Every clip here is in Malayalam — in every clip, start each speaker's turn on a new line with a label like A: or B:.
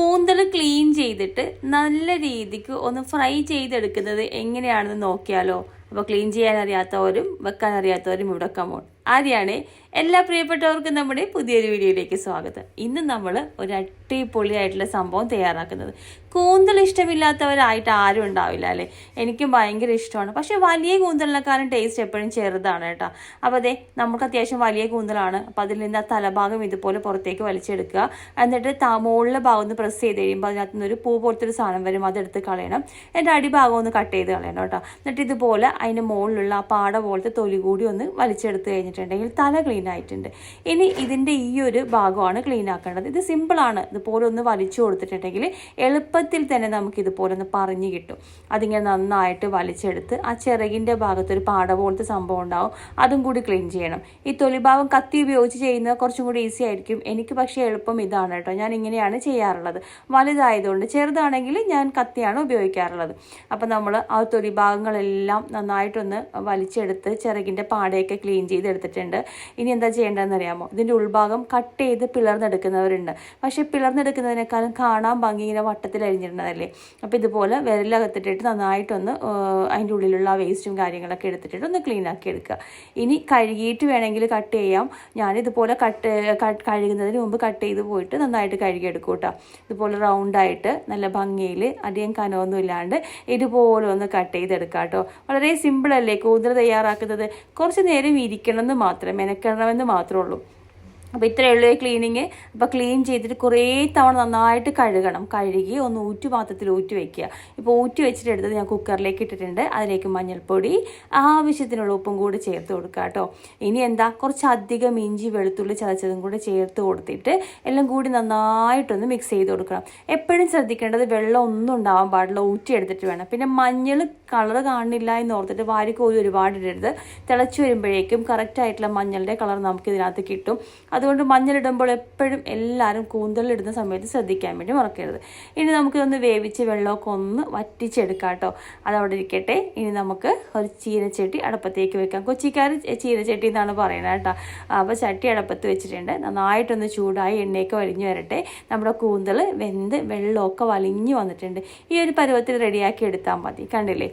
A: കൂന്തൽ ക്ലീൻ ചെയ്തിട്ട് നല്ല രീതിക്ക് ഒന്ന് ഫ്രൈ ചെയ്തെടുക്കുന്നത് എങ്ങനെയാണെന്ന് നോക്കിയാലോ. അപ്പോൾ ക്ലീൻ ചെയ്യാൻ അറിയാത്തവരും വെക്കാൻ അറിയാത്തവരും ഇവിടെ കമോൺ ആദ്യമാണ് എല്ലാ പ്രിയപ്പെട്ടവർക്കും നമ്മുടെ പുതിയൊരു വീഡിയോയിലേക്ക് സ്വാഗതം. ഇന്ന് നമ്മൾ ഒരു അടിപൊളിയായിട്ടുള്ള സംഭവം തയ്യാറാക്കുന്നത്. കൂന്തൽ ഇഷ്ടമില്ലാത്തവരായിട്ട് ആരും ഉണ്ടാവില്ല അല്ലേ? എനിക്കും ഭയങ്കര ഇഷ്ടമാണ്. പക്ഷേ വലിയ കൂന്തലിനെക്കാളും ടേസ്റ്റ് എപ്പോഴും ചെറുതാണ് കേട്ടോ. അപ്പോൾ അതെ നമുക്ക് അത്യാവശ്യം വലിയ കൂന്തലാണ്. അപ്പോൾ അതിൽ നിന്ന് ആ തലഭാഗം ഇതുപോലെ പുറത്തേക്ക് വലിച്ചെടുക്കുക. എന്നിട്ട് താമോളിലെ ഭാഗം ഒന്ന് പ്രസ് ചെയ്ത് കഴിയുമ്പോൾ അതിനകത്ത് നിന്ന് ഒരു പൂ പോലത്തെ ഒരു സാധനം വരും. അതെടുത്ത് കളയണം. എന്നിട്ട് അടിഭാഗം ഒന്ന് കട്ട് ചെയ്ത് കളയണം കേട്ടോ. എന്നിട്ട് ഇതുപോലെ അതിന്റെ മുകളിലുള്ള ആ പാട പോലത്തെ തൊലി കൂടി ഒന്ന് വലിച്ചെടുത്ത് കഴിഞ്ഞിട്ടുണ്ടെങ്കിൽ തല ക്ലീൻ ആയിട്ടുണ്ട്. ഇനി ഇതിന്റെ ഈ ഒരു ഭാഗമാണ് ക്ലീൻ ആക്കേണ്ടത്. ഇത് സിമ്പിളാണ് ഇതുപോലെ ഒന്ന് വലിച്ചു കൊടുത്തിട്ടുണ്ടെങ്കിൽ എളുപ്പത്തിൽ തന്നെ നമുക്ക് ഇതുപോലെ ഒന്ന് പറഞ്ഞു കിട്ടും. അതിങ്ങനെ നന്നായിട്ട് വലിച്ചെടുത്ത് ആ ചിറകിന്റെ ഭാഗത്ത് ഒരു പാട പോലത്തെ സംഭവം ഉണ്ടാവും. അതും കൂടി ക്ലീൻ ചെയ്യണം. ഈ തൊലിഭാഗം കത്തി ഉപയോഗിച്ച് ചെയ്യുന്നത് കുറച്ചും കൂടി ഈസി ആയിരിക്കും. എനിക്ക് പക്ഷേ എളുപ്പം ഇതാണ് കേട്ടോ. ഞാൻ ഇങ്ങനെയാണ് ചെയ്യാറുള്ളത്. വലുതായതുകൊണ്ട് ചെറുതാണെങ്കിൽ ഞാൻ കത്തിയാണ് ഉപയോഗിക്കാറുള്ളത്. അപ്പം നമ്മൾ ആ തൊലിഭാഗങ്ങളെല്ലാം നന്നായിട്ടൊന്ന് വലിച്ചെടുത്ത് ചിറകിന്റെ പാടയൊക്കെ ക്ലീൻ ചെയ്തെടുത്തിട്ടുണ്ട് ഇനി എന്താ ചെയ്യേണ്ടതെന്ന് അറിയാമോ? ഇതിന്റെ ഉൾഭാഗം കട്ട് ചെയ്ത് പിളർന്നെടുക്കുന്നവരുണ്ട്. പക്ഷേ പിളർന്നെടുക്കുന്നതിനേക്കാളും കാണാൻ ഭംഗി ഇങ്ങനെ വട്ടത്തിൽ അരിഞ്ഞിരുന്നതല്ലേ? അപ്പോൾ ഇതുപോലെ വിരലകത്തിട്ടിട്ട് നന്നായിട്ടൊന്ന് അതിന്റെ ഉള്ളിലുള്ള വേസ്റ്റും കാര്യങ്ങളൊക്കെ എടുത്തിട്ട് ഒന്ന് ക്ലീൻ ആക്കി എടുക്കുക. ഇനി കഴുകിയിട്ട് വേണമെങ്കിൽ കട്ട് ചെയ്യാം. ഞാനിതുപോലെ കട്ട് കഴുകുന്നതിന് മുമ്പ് കട്ട് ചെയ്ത് പോയിട്ട് നന്നായിട്ട് കഴുകിയെടുക്കും കേട്ടോ. ഇതുപോലെ റൗണ്ടായിട്ട് നല്ല ഭംഗിയിൽ അധികം കനമൊന്നും ഇല്ലാണ്ട് ഇതുപോലെ ഒന്ന് കട്ട് ചെയ്തെടുക്കാം കേട്ടോ. വളരെ സിമ്പിളല്ലേ കൂന്തൽ തയ്യാറാക്കുന്നത്? കുറച്ച് നേരം ഇരിക്കണം എന്ന് മാത്രം മെനക്കെടണമെന്ന് മാത്രമേ ഉള്ളൂ. അപ്പോൾ ഇത്രയേ ഉള്ളൂ ക്ലീനിങ് അപ്പോൾ ക്ലീൻ ചെയ്തിട്ട് കുറേ തവണ നന്നായിട്ട് കഴുകണം. കഴുകി ഒന്ന് ഊറ്റു പാത്രത്തിൽ ഊറ്റി വയ്ക്കുക ഇപ്പോൾ ഊറ്റി വെച്ചിട്ട് എടുത്തത് ഞാൻ കുക്കറിലേക്ക് ഇട്ടിട്ടുണ്ട്. അതിലേക്ക് മഞ്ഞൾപ്പൊടി ആവശ്യത്തിനുള്ള ഉപ്പും കൂടി ചേർത്ത് കൊടുക്കുക കേട്ടോ. ഇനി എന്താ? കുറച്ചധികം ഇഞ്ചി വെളുത്തുള്ളി ചതച്ചതും കൂടി ചേർത്ത് കൊടുത്തിട്ട് എല്ലാം കൂടി നന്നായിട്ടൊന്ന് മിക്സ് ചെയ്ത് കൊടുക്കണം. എപ്പോഴും ശ്രദ്ധിക്കേണ്ടത് വെള്ളം ഒന്നും ഉണ്ടാവാൻ പാടില്ല. ഊറ്റി എടുത്തിട്ട് വേണം. പിന്നെ മഞ്ഞൾ കളർ കാണില്ല എന്ന് ഓർത്തിട്ട് വാരിക്കോരി ഒരുപാട് ഇടരുത്. തിളച്ച് വരുമ്പോഴേക്കും കറക്റ്റായിട്ടുള്ള മഞ്ഞളുടെ കളർ നമുക്ക് ഇതിനകത്ത് കിട്ടും. അതുകൊണ്ട് മഞ്ഞളിടുമ്പോൾ എപ്പോഴും എല്ലാവരും കൂന്തളിടുന്ന സമയത്ത് ശ്രദ്ധിക്കാൻ വേണ്ടി മറക്കരുത്. ഇനി നമുക്കിതൊന്ന് വേവിച്ച് വെള്ളമൊക്കെ ഒന്ന് വറ്റിച്ചെടുക്കാം കേട്ടോ. അതവിടെ ഇരിക്കട്ടെ. ഇനി നമുക്ക് ഒരു ചീനച്ചട്ടി അടുപ്പത്തേക്ക് വെക്കാം. കൊച്ചിക്കാർ ചീനച്ചട്ടി എന്നാണ് പറയുന്നത് കേട്ടോ. അപ്പോൾ ചട്ടി അടുപ്പത്ത് വെച്ചിട്ടുണ്ട്. നന്നായിട്ടൊന്ന് ചൂടായി എണ്ണയൊക്കെ വലിഞ്ഞു വരട്ടെ. നമ്മുടെ കൂന്തൾ വെന്ത് വെള്ളമൊക്കെ വലിഞ്ഞു വന്നിട്ടുണ്ട്. ഈ ഒരു പരുവത്തിൽ റെഡിയാക്കി എടുത്താൽ മതി. കണ്ടില്ലേ?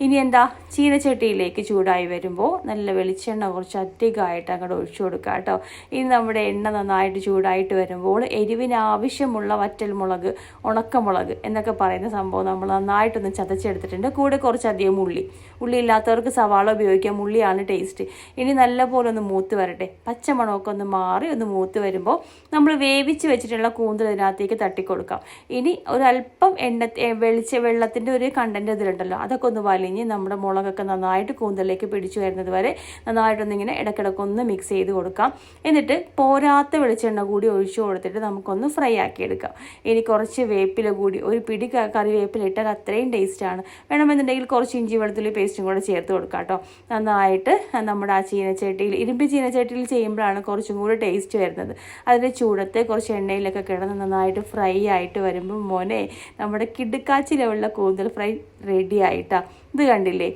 A: ഇനി എന്താ? ചീനച്ചട്ടിയിലേക്ക് ചൂടായി വരുമ്പോൾ നല്ല വെളിച്ചെണ്ണ കുറച്ച് അധികമായിട്ട് അങ്ങോട്ട് ഒഴിച്ചു കൊടുക്കുക കേട്ടോ. ഇനി നമ്മുടെ എണ്ണ നന്നായിട്ട് ചൂടായിട്ട് വരുമ്പോൾ എരിവിന് ആവശ്യമുള്ള വറ്റൽമുളക് ഉണക്കമുളക് എന്നൊക്കെ പറയുന്ന സംഭവം നമ്മൾ നന്നായിട്ടൊന്ന് ചതച്ചെടുത്തിട്ടുണ്ട്. കൂടെ കുറച്ചധികം ഉള്ളി. ഉള്ളി ഇല്ലാത്തവർക്ക് സവാള ഉപയോഗിക്കാം. ഉള്ളിയാണ് ടേസ്റ്റ് ഇനി നല്ലപോലെ ഒന്ന് മൂത്ത് വരട്ടെ. പച്ചമണമൊക്കെ ഒന്ന് മാറി ഒന്ന് മൂത്ത് വരുമ്പോൾ നമ്മൾ വേവിച്ച് വെച്ചിട്ടുള്ള കൂന്തൽ ഇതിനകത്തേക്ക് തട്ടിക്കൊടുക്കാം. ഇനി ഒരല്പം എണ്ണ വെളിച്ച വെള്ളത്തിന്റെ ഒരു കണ്ടന്റ് ഇതിലുണ്ടല്ലോ. അതൊക്കെ ഒന്ന് വലിഞ്ഞ് നമ്മുടെ മുളകൊക്കെ നന്നായിട്ട് കൂന്തലിലേക്ക് പിടിച്ചു വരുന്നത് വരെ നന്നായിട്ടൊന്നിങ്ങനെ ഇടയ്ക്കിടയ്ക്കൊന്ന് ഇടയ്ക്കിടയ്ക്ക് മിക്സ് ചെയ്ത് കൊടുക്കാം. എന്നിട്ട് പോരാത്ത വെളിച്ചെണ്ണ കൂടി ഒഴിച്ചു കൊടുത്തിട്ട് നമുക്കൊന്ന് ഫ്രൈ ആക്കി എടുക്കാം. ഇനി കുറച്ച് വേപ്പില കൂടി ഒരു പിടി കറിവേപ്പില ഇട്ടാൽ അത്രയും ടേസ്റ്റാണ് വേണമെന്നുണ്ടെങ്കിൽ കുറച്ച് ഇഞ്ചി വെളുത്തുള്ളി പേസ്റ്റും കൂടെ ചേർത്ത് കൊടുക്കാം കേട്ടോ. നന്നായിട്ട് നമ്മുടെ ആ ചീനച്ചട്ടിയിൽ ഇരുമ്പ് ചീനച്ചട്ടിയിൽ ചെയ്യുമ്പോഴാണ് കുറച്ചും കൂടി ടേസ്റ്റ് വരുന്നത്. അതിന്റെ ചൂടത്തെ കുറച്ച് എണ്ണയിലൊക്കെ കിടന്ന് നന്നായിട്ട് ഫ്രൈ ആയിട്ട് വരുമ്പോൾ മോനെ നമ്മുടെ കിടുക്കാച്ചിലുള്ള കൂന്തൽ ഫ്രൈ റെഡി ആയിട്ടാ. ഇത് കണ്ടില്ലേ?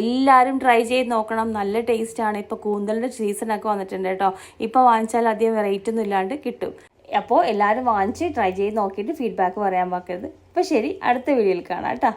A: എല്ലാവരും ട്രൈ ചെയ്ത് നോക്കണം. നല്ല ടേസ്റ്റാണ് ഇപ്പോൾ കൂന്തലിന്റെ സീസണൊക്കെ വന്നിട്ടുണ്ട് കേട്ടോ. ഇപ്പോൾ വാങ്ങിച്ചാൽ അധികം വെറൈറ്റി ഒന്നും ഇല്ലാണ്ട് കിട്ടും. അപ്പോൾ എല്ലാവരും വാങ്ങിച്ച് ട്രൈ ചെയ്ത് നോക്കിയിട്ട് ഫീഡ്ബാക്ക് പറയാൻ പാക്കരുത് അപ്പോൾ ശരി അടുത്ത വീഡിയോയിൽ കാണാം കേട്ടോ.